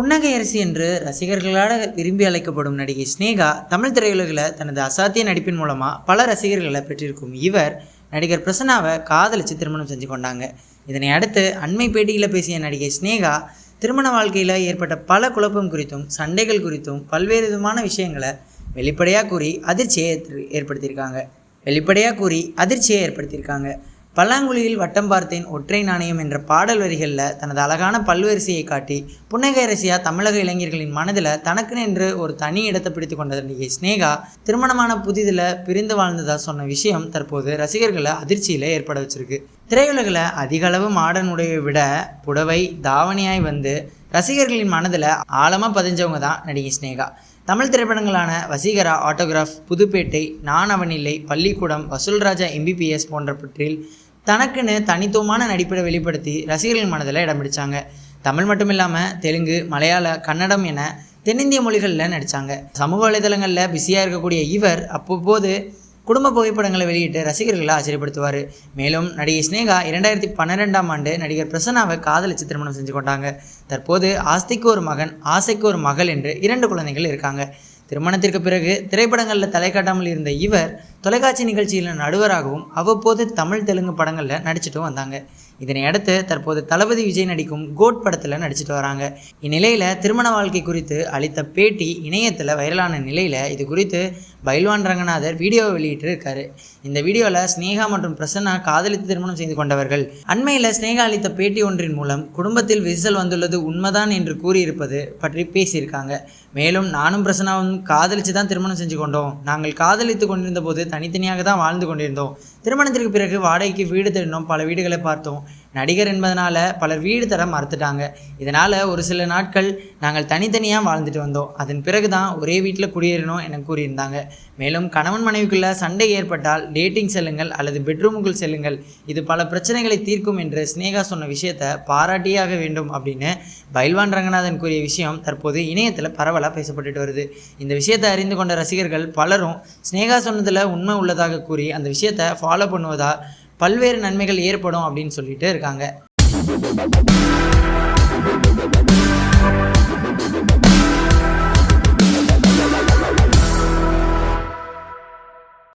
புன்னகை அரசி என்று ரசிகர்களால் விரும்பி அழைக்கப்படும் நடிகை ஸ்னேகா தமிழ் திரையுலகில் தனது அசாத்திய நடிப்பின் மூலமாக பல ரசிகர்களை பெற்றிருக்கும் இவர் நடிகர் பிரசன்னாவை காதலித்து திருமணம் செஞ்சு கொண்டாங்க. இதனை அடுத்து அண்மை பேட்டியில் பேசிய நடிகை ஸ்னேகா திருமண வாழ்க்கையில் ஏற்பட்ட பல குழப்பம் குறித்தும் சண்டைகள் குறித்தும் பல்வேறு விதமான விஷயங்களை வெளிப்படையாக கூறி அதிர்ச்சியை ஏற்படுத்தியிருக்காங்க. வெளிப்படையாக கூறி அதிர்ச்சியை ஏற்படுத்தியிருக்காங்க. பல்லாங்குழியில் வட்டம் பார்த்தேன். ஒற்றை நாணயம் என்ற பாடல் வரிகளில் தனது அழகான பல்வரிசையை காட்டி புன்னகை அரசியா தமிழக இளைஞர்களின் மனதில் தனக்குன்னு என்று ஒரு தனி இடத்தை பிடித்து கொண்ட நடிகை ஸ்னேகா திருமணமான புதிதில் பிரிந்து வாழ்ந்ததா சொன்ன விஷயம் தற்போது ரசிகர்களை அதிர்ச்சியில் ஏற்பட வச்சிருக்கு. திரையுலகில் அதிக அளவு மாடர்ன் உடையை விட புடவை தாவணியாய் வந்து ரசிகர்களின் மனதில் ஆழமாக பதிஞ்சவங்க தான் நடிகை ஸ்னேகா தமிழ் திரைப்படங்களான வசீகரா ஆட்டோகிராஃப் புதுப்பேட்டை நான் அவனில்லை பள்ளிக்கூடம் வசூல்ராஜா எம்பிபிஎஸ் போன்றவற்றில் தனக்குன்னு தனித்துவமான நடிப்பை வெளிப்படுத்தி ரசிகர்கள் மனதில் இடம் பிடிச்சாங்க. தமிழ் மட்டும் இல்லாமல் தெலுங்கு மலையாள கன்னடம் என தென்னிந்திய மொழிகளில் நடித்தாங்க சமூக வலைதளங்களில் பிஸியாக இருக்கக்கூடிய இவர் அப்பப்போது குடும்ப புகைப்படங்களை வெளியிட்டு ரசிகர்களை ஆச்சரியப்படுத்துவார். மேலும் நடிகை ஸ்னேகா இரண்டாயிரத்தி பன்னிரெண்டாம் ஆண்டு நடிகர் பிரசன்னாவை காதலிச்சு திருமணம் செஞ்சு கொண்டாங்க. தற்போது ஆஸ்திக்கு ஒரு மகன் ஆசைக்கு ஒரு மகள் என்று இரண்டு குழந்தைகள் இருக்காங்க. திருமணத்திற்கு பிறகு திரைப்படங்களில் தலை காட்டாமல் இருந்த இவர் தொலைக்காட்சி நிகழ்ச்சியில் நடுவராகவும் அவ்வப்போது தமிழ் தெலுங்கு படங்களில் நடிச்சிட்டும் வந்தாங்க. இதனை அடுத்து தற்போது தளபதி விஜய் நடிக்கும் கோட் படத்தில் நடிச்சிட்டு வராங்க. இந்நிலையில் திருமண வாழ்க்கை குறித்து அளித்த பேட்டி இணையத்தில் வைரலான நிலையில் இது குறித்து பைல்வான் ரங்கநாதர் வீடியோவை வெளியிட்டு இருக்காரு இந்த வீடியோவில் ஸ்னேகா மற்றும் பிரசன்னா காதலித்து திருமணம் செய்து கொண்டவர்கள். அண்மையில் ஸ்னேகா அளித்த பேட்டி ஒன்றின் மூலம் குடும்பத்தில் விரிசல் வந்துள்ளது உண்மைதான் என்று கூறியிருப்பது பற்றி பேசியிருக்காங்க. மேலும் நானும் பிரசன்னாவும் காதலித்து தான் திருமணம் செஞ்சு கொண்டோம். நாங்கள் காதலித்து கொண்டிருந்த போது தனித்தனியாக தான் வாழ்ந்து கொண்டிருந்தோம். திருமணத்திற்கு பிறகு வாடகைக்கு வீடு தேடினோம். பல வீடுகளை பார்த்தோம். நடிகர் என்பதனால பலர் வீடு தர மறுத்துட்டாங்க. இதனால் ஒரு சில நாட்கள் நாங்கள் தனித்தனியாக வாழ்ந்துட்டு வந்தோம். அதன் பிறகு தான் ஒரே வீட்டில் குடியேறணும் என கூறியிருந்தாங்க. மேலும் கணவன் மனைவிக்குள்ள சண்டை ஏற்பட்டால் டேட்டிங் செல்லுங்கள் அல்லது பெட்ரூமுக்குள் செல்லுங்கள். இது பல பிரச்சனைகளை தீர்க்கும் என்று ஸ்னேகா சொன்ன விஷயத்தை பாராட்டியாக வேண்டும் அப்படின்னு பைல்வான் ரங்கநாதன் கூறிய விஷயம் தற்போது இணையத்தில் பரவலாக பேசப்பட்டுட்டு வருது. இந்த விஷயத்தை அறிந்து கொண்ட ரசிகர்கள் பலரும் ஸ்னேகா சொன்னதில் உண்மை உள்ளதாக கூறி அந்த விஷயத்தை ஃபாலோ பண்ணுவதா பல்வேறு நன்மைகள் ஏற்படும் அப்படின்னு சொல்லிட்டு இருக்காங்க.